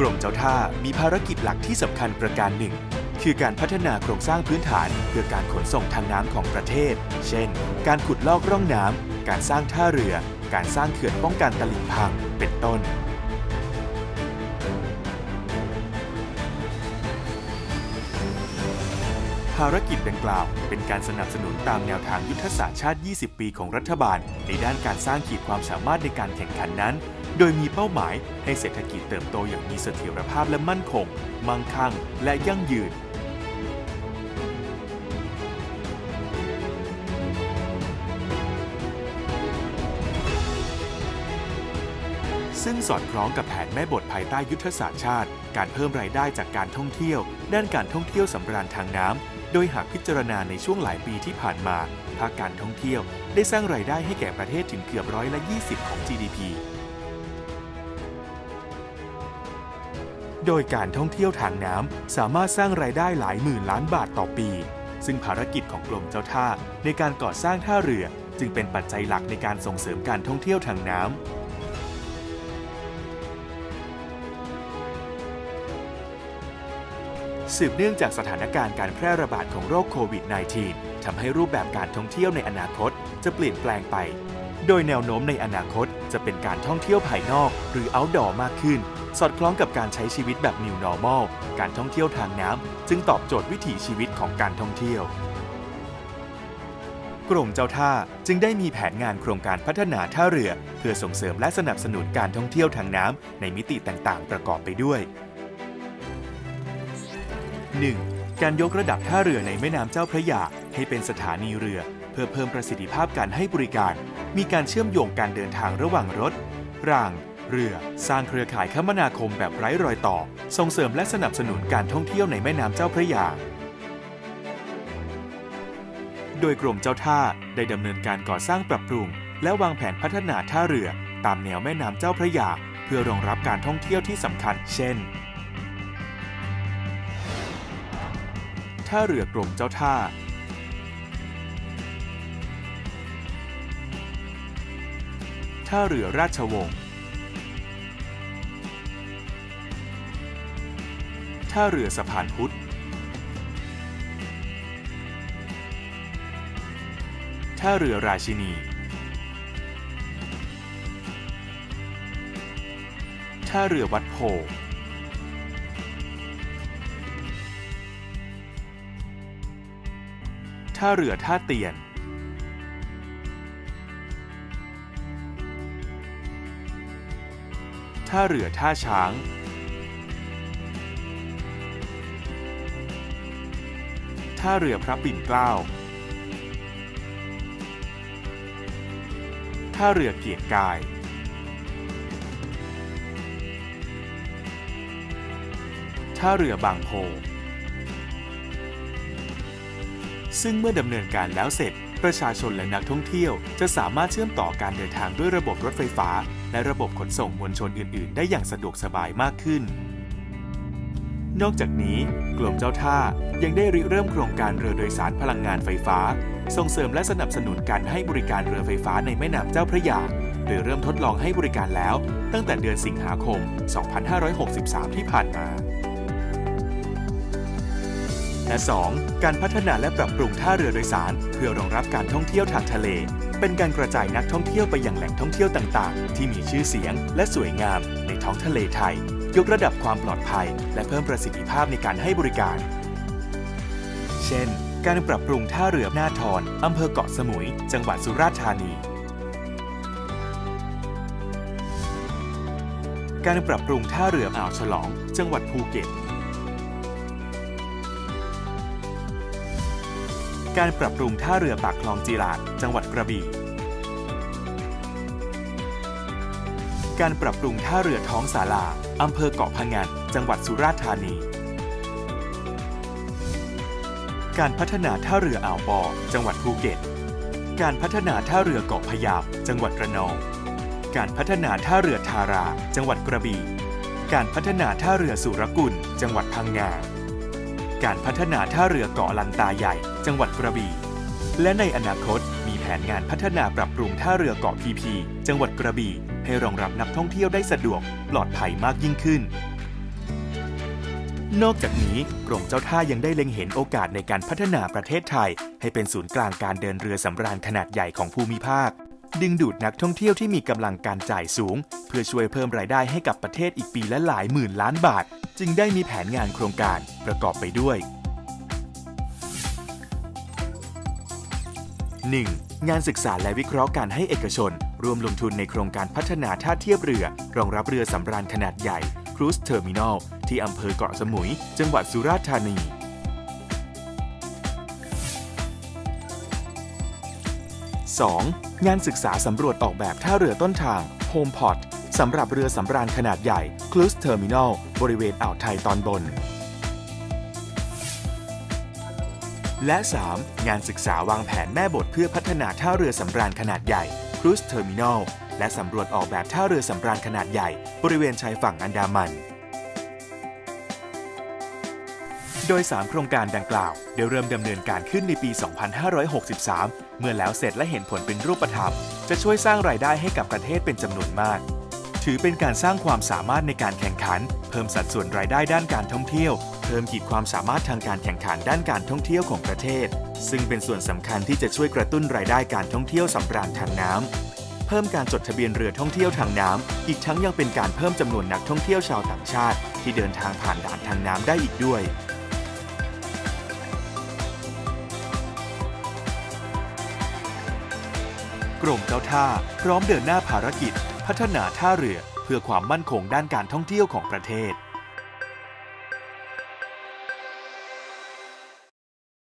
กรมเจ้าท่ามีภารกิจหลักที่สำคัญประการหนึ่ง คือการพัฒนาโครงสร้างพื้นฐาน เพื่อการขนส่งทางน้ำของประเทศ เช่น การขุดลอกร่องน้ำ การสร้างท่าเรือ การสร้างเขื่อนป้องกันตลิ่งพัง เป็นต้นภารกิจดังกล่าวเป็นการสนับสนุนตามแนวทางยุทธศาสตร์ชาติ 20 ปีของรัฐบาล ในด้านการสร้างขีดความสามารถในการแข่งขันนั้น โดยมีเป้าหมายให้เศรษฐกิจเติบโตอย่างมีเสถียรภาพและมั่นคง มั่งคั่ง และยั่งยืน ซึ่งสอดคล้องกับแผนแม่บทภายใต้ยุทธศาสตร์ชาติ การเพิ่มรายได้จากการท่องเที่ยว ด้านการท่องเที่ยวสำราญทางน้ำ โดยหากพิจารณาในช่วงหลายปีที่ผ่านมาภาคการท่องเที่ยวได้สร้างรายได้ให้แก่ประเทศถึงเกือบร้อยละ 20 ของ GDP โดยการท่องเที่ยวทางน้ำสามารถสร้างรายได้หลายหมื่นล้านบาทต่อปี ซึ่งภารกิจของกรมเจ้าท่า ในการก่อสร้างท่าเรือ จึงเป็นปัจจัยหลักในการส่งเสริมการท่องเที่ยวทางน้ำสืบเนื่องจากสถานการณ์การแพร่ระบาดของโรคโควิด -19 ทำให้รูปแบบการท่องเที่ยวในอนาคตจะเปลี่ยนแปลงไป โดยแนวโน้มในอนาคตจะเป็นการท่องเที่ยวภายนอกหรือ outdoor มากขึ้น สอดคล้องกับการใช้ชีวิตแบบ new normal การท่องเที่ยวทางน้ำจึงตอบโจทย์วิถีชีวิตของการท่องเที่ยวกรมเจ้าท่าจึงได้มีแผนงานโครงการพัฒนาท่าเรือ เพื่อส่งเสริมและสนับสนุนการท่องเที่ยวทางน้ำในมิติต่างๆ ประกอบไปด้วย 1. การยกระดับท่าเรือในแม่น้ำเจ้าพระยาให้เป็นสถานีเรือ เพื่อเพิ่มประสิทธิภาพการให้บริการ มีการเชื่อมโยงการเดินทางระหว่างรถ ราง เรือ สร้างเครือข่ายคมนาคมแบบไร้รอยต่อ ส่งเสริมและสนับสนุนการท่องเที่ยวในแม่น้ำเจ้าพระยา โดยกรมเจ้าท่าได้ดำเนินการก่อสร้างปรับปรุง และวางแผนพัฒนาท่าเรือ ตามแนวแม่น้ำเจ้าพระยา เพื่อรองรับการท่องเที่ยวที่สำคัญ เช่น ท่าเรือกรมเจ้าท่าท่าเรือราชวงศ์ ท่าเรือสะพานพุทธ ท่าเรือราชินี ท่าเรือวัดโพ ท่าเรือท่าเตียน ท่าเรือท่าช้าง ท่าเรือพระปิ่นเกล้า ท่าเรือเกียรติกาย ท่าเรือบางโพ ซึ่งเมื่อดำเนินการแล้วเสร็จ ประชาชนและนักท่องเที่ยว จะสามารถเชื่อมต่อการเดินทางด้วยระบบรถไฟฟ้า และระบบขนส่งมวลชนอื่น ๆ ได้อย่างสะดวกสบายมากขึ้น นอกจากนี้กรมเจ้าท่ายังได้ริเริ่มโครงการเรือโดยสารพลังงานไฟฟ้า ส่งเสริมและสนับสนุนการให้บริการเรือไฟฟ้าในแม่น้ำเจ้าพระยาโดยเริ่มทดลองให้บริการแล้วตั้งแต่เดือนสิงหาคม 2563 ที่ผ่านมาและ 2. การพัฒนาและปรับปรุงท่าเรือโดยสาร เพื่อรองรับการท่องเที่ยวทางทะเล เป็นการกระจายนักท่องเที่ยวไปยังแหล่งท่องเที่ยวต่าง ๆ ที่มีชื่อเสียงและสวยงามในท้องทะเลไทย ยกระดับความปลอดภัย และเพิ่มประสิทธิภาพในการให้บริการ เช่น การปรับปรุงท่าเรือหน้าทอนอำเภอเกาะสมุย จังหวัดสุราษฎร์ธานี การปรับปรุงท่าเรืออ่าวฉลอง จังหวัดภูเก็ต การปรับปรุงท่าเรือปากคลองจีราดจังหวัดกระบี่ การปรับปรุงท่าเรือท้องสาลาอำเภอเกาะพะงัน จังหวัดสุราษฎร์ธานี การพัฒนาท่าเรืออ่าวบอจังหวัดภูเก็ต การพัฒนาท่าเรือเกาะพะยามจังหวัดระนอง การพัฒนาท่าเรือทารา จังหวัดกระบี่ การพัฒนาท่าเรือสุรกุล จังหวัดพังงา การพัฒนาท่าเรือเกาะลันตาใหญ่ จังหวัดกระบี่ และในอนาคตมีแผนงานพัฒนาปรับปรุงท่าเรือเกาะพีพี จังหวัดกระบี่ ให้รองรับนักท่องเที่ยวได้สะดวก ปลอดภัยมากยิ่งขึ้น นอกจากนี้กรมเจ้าท่ายังได้เล็งเห็นโอกาสในการพัฒนาประเทศไทย ให้เป็นศูนย์กลางการเดินเรือสำราญขนาดใหญ่ของภูมิภาค ดึงดูดนักท่องเที่ยวที่มีกำลังการจ่ายสูง เพื่อช่วยเพิ่มรายได้ให้กับประเทศอีกปีละหลายหมื่นล้านบาท จึงได้มีแผนงานโครงการประกอบไปด้วย 1. งานศึกษาและวิเคราะห์การให้เอกชน ร่วมลงทุนในโครงการพัฒนาท่าเทียบเรือ รองรับเรือสำราญขนาดใหญ่ Cruise Terminal ที่อำเภอเกาะสมุย จังหวัดสุราษฎร์ธานี 2. งานศึกษาสำรวจออกแบบท่าเรือต้นทาง Home Port สำหรับเรือสำราญขนาดใหญ่ Cruise Terminal บริเวณอ่าวไทยตอนบน และ 3. งานศึกษาวางแผนแม่บทเพื่อพัฒนาท่าเรือสำราญขนาดใหญ่ Cruise Terminal และสำรวจออกแบบท่าเรือสำราญขนาดใหญ่ บริเวณชายฝั่งอันดามัน โดย 3 โครงการดังกล่าว ได้เริ่มดำเนินการขึ้นในปี 2563 เมื่อแล้วเสร็จและเห็นผลเป็นรูปธรรม จะช่วยสร้างรายได้ให้กับประเทศเป็นจำนวนมาก ถือเป็นการสร้างความสามารถในการแข่งขัน เพิ่มสัดส่วนรายได้ด้านการท่องเที่ยว พิ่มขีดความสามารถทางการแข่งขันด้านการท่องเที่ยวของประเทศ ซึ่งเป็นส่วนสำคัญที่จะช่วยกระตุ้นรายได้การท่องเที่ยวสำราญทางน้ำ เพิ่มการจดทะเบียนเรือท่องเที่ยวทางน้ำ อีกทั้งยังเป็นการเพิ่มจำนวนนักท่องเที่ยวชาวต่างชาติ ที่เดินทางผ่านด่านทางน้ำได้อีกด้วยกรมเจ้าท่า พร้อมเดินหน้าภารกิจ พัฒนาท่าเรือเพื่อความมั่นคงด้านการท่องเที่ยวของประเทศ